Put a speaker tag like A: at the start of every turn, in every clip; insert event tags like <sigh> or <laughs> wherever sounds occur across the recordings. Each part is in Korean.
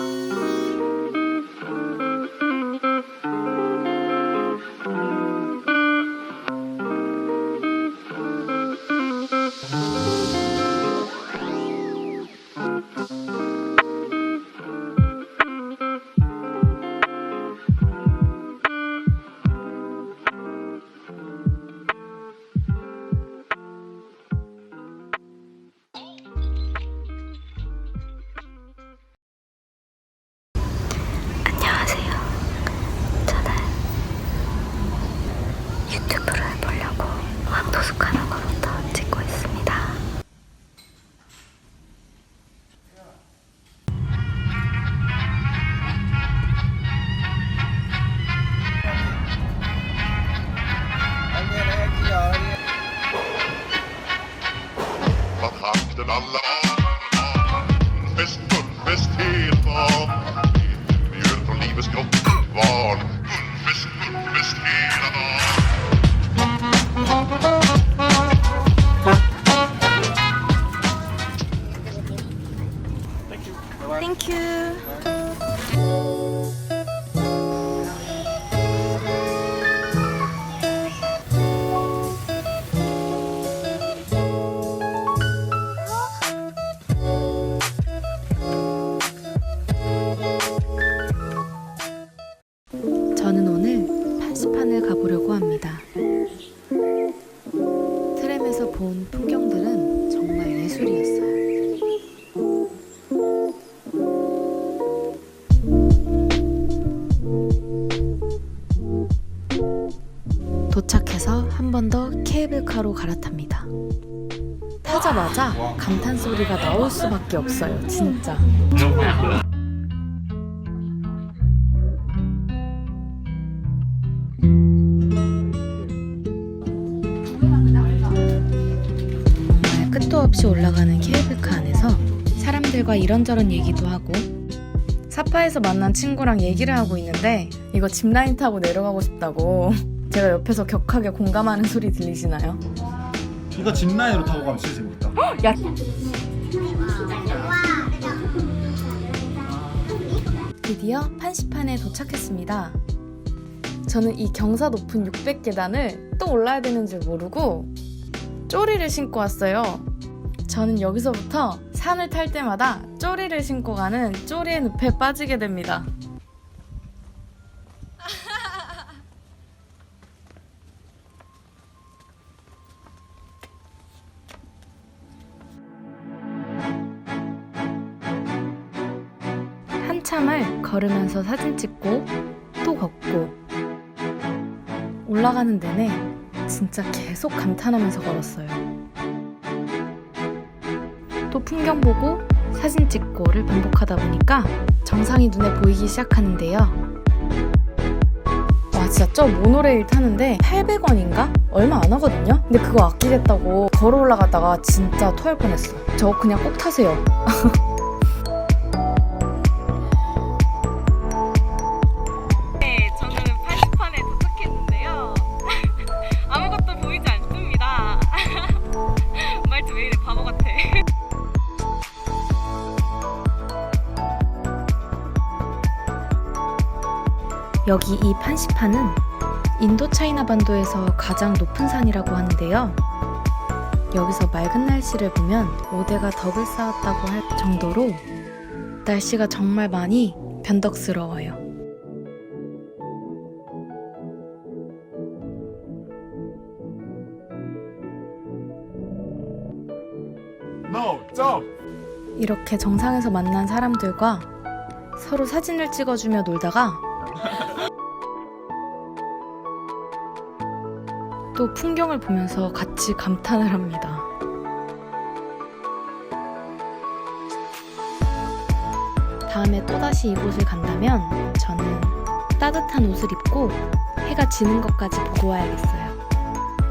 A: 안녕 본 풍경들은 정말 예술이었어요. 도착해서 한 번 더 케이블카로 갈아탑니다. 타자마자 감탄 소리가 나올 수밖에 없어요, 진짜. 없이 올라가는 케이블카 안에서 사람들과 이런저런 얘기도 하고 사파에서 만난 친구랑 얘기를 하고 있는데 이거 짚라인 타고 내려가고 싶다고 <laughs> 제가 옆에서 격하게 공감하는 소리 들리시나요?
B: 이거 짚라인으로 타고 가면 진짜 재밌겠다.
A: 야 드디어 판시판에 도착했습니다. 저는 이 경사 높은 600계단을 또 올라야 되는 줄 모르고 쪼리를 신고 왔어요. 저는 여기서부터 산을 탈 때마다 쪼리를 신고 가는 쪼리의 늪에 빠지게 됩니다. <laughs> 한참을 걸으면서 사진 찍고 또 걷고 올라가는 내내 진짜 계속 감탄하면서 걸었어요. 또 풍경 보고 사진 찍고를 반복하다 보니까 정상이 눈에 보이기 시작하는데요. 와 진짜 저 모노레일 타는데 800원인가? 얼마 안 하거든요? 근데 그거 아끼겠다고 걸어 올라가다가 진짜 토할 뻔했어. 저 그냥 꼭 타세요. <laughs> 여기 이 판시판은 인도 차이나 반도에서 가장 높은 산이라고 하는데요. 여기서 맑은 날씨를 보면 모대가 덕을 쌓았다고 할 정도로 날씨가 정말 많이 변덕스러워요.
B: No, stop.
A: 이렇게 정상에서 만난 사람들과 서로 사진을 찍어주며 놀다가 또 풍경을 보면서 같이 감탄을 합니다. 다음에 또다시 이곳을 간다면 저는 따뜻한 옷을 입고 해가 지는 것까지 보고 와야겠어요.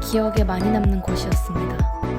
A: 기억에 많이 남는 곳이었습니다.